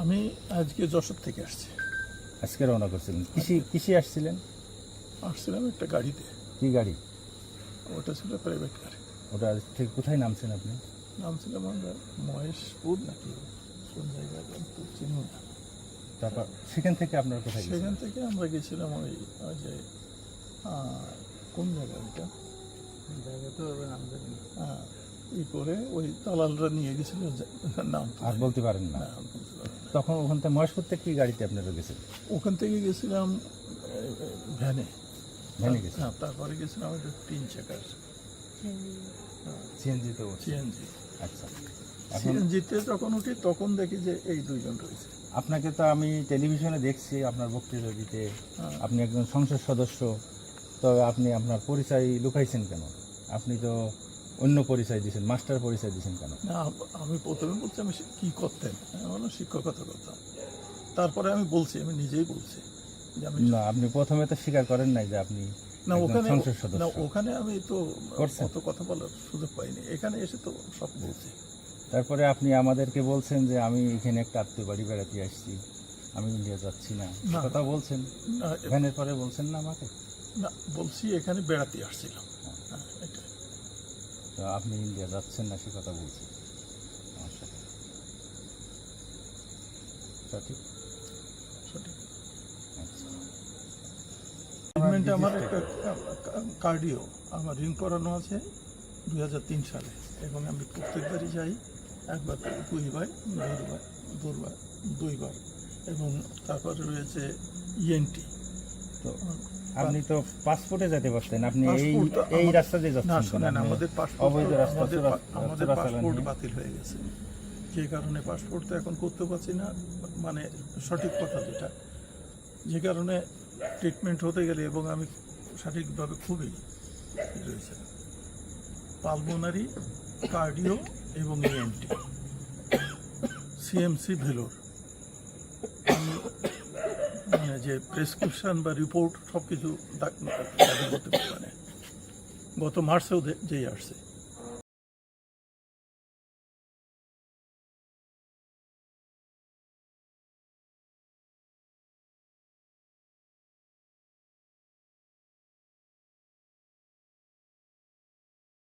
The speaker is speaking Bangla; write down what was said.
আমি আজকে যশোর থেকে আসছি। আজকে রওনা করছিলেন। কৃষি কৃষি আসছিলেন? আসছিলাম একটা গাড়িতে। কি গাড়ি? ওটা ছিল প্রাইভেট গাড়ি। ওটা থেকে কোথায় নামছেন আপনি? নামছিলাম আমরা মহেশপুর নাকি? কোন জায়গায় তো চিনি না। তারপর সেখান থেকে আপনার কোথায় সেখান থেকে আমরা গেছিলাম ওই ওই যে কোন জায়গা ওইটা? জায়গা তো নাম জানি হ্যাঁ, ই করে ওই দালালরা নিয়ে গেছিল নাম আর বলতে পারেন না, তখন ওখান থেকে মহেশপুর থেকে কি গাড়িতে আপনারা গেছেন ওখান থেকে গেছিলাম ভ্যানে। ভ্যানে গেছিলাম হ্যাঁ তারপরে গেছিলাম একটা তিন চাকার। সিএনজি তো সিএনজি। আচ্ছা। সিএনজিতে যখন উঠি তখন দেখি যে এই দুইজন রয়েছে। আপনাকে তো আমি টেলিভিশনে দেখছি আপনার বক্তৃতা দিতে হ্যাঁ। আপনি একজন সংসদ সদস্য তবে আপনি আপনার পরিচয় লুকাইছেন কেন? আপনি তো অন্য পরিচয় দিয়েছেন মাস্টার পরিচয় দিয়েছেন কেন? না আমি প্রথমে বলছি আমি কি করতেন? আমি শিক্ষকতা করতাম তারপরে আমি বলছি আমি নিজেই বলছি যে আমি না আপনি প্রথমে তো স্বীকার করেন নাই যে আপনি না ওখানে না ওখানে আমি তো? অত কথা বলার সুযোগ পাইনি। এখানে এসে তো সব বলছি। তারপরে আপনি আমাদেরকে বলছেন যে আমি এখানে একটা আত্মীয় বাড়ি বেড়াতে আসছি আমি ইন্ডিয়া যাচ্ছি না। কথা বলছেন? ভ্যানের পরে বলছেন না আমাকে? না বলছি এখানে বেড়াতে আসছিলাম। তো আপনি ইন্ডিয়া যাচ্ছেন না সে কথা বলছেন আচ্ছা। সঠিক? সঠিক। আচ্ছা। আমার একটা কার্ডিও আমার রিং করানো আছে দু হাজার তিন সালে। এবং আমি প্রত্যেকবারই যাই একবার দুইবার দুইবার দুবার দুইবার। এবং তারপরে রয়েছে E ইএনটি তো আপনি তো পাসপোর্টে যেতে পারতেন আপনি এই এই রাস্তা দিয়ে যাচ্ছেন? শোনেন আমাদের পাসপোর্ট অবৈধ রাস্তা আমাদের পাসপোর্ট বাতিল হয়ে গেছে। যে কারণে পাসপোর্ট তো এখন করতে পারছি না মানে সঠিক কথা যেটা। যে কারণে ট্রিটমেন্ট হতে গেলে এবং আমি সঠিকভাবে খুবই রয়েছে। পালমোনারি কার্ডিও এবং E এএনটি সিএমসি ভেলোর। যে প্রেসক্রিপশন বা রিপোর্ট সব কিছু করতে গত মার্চেও যেই আসছে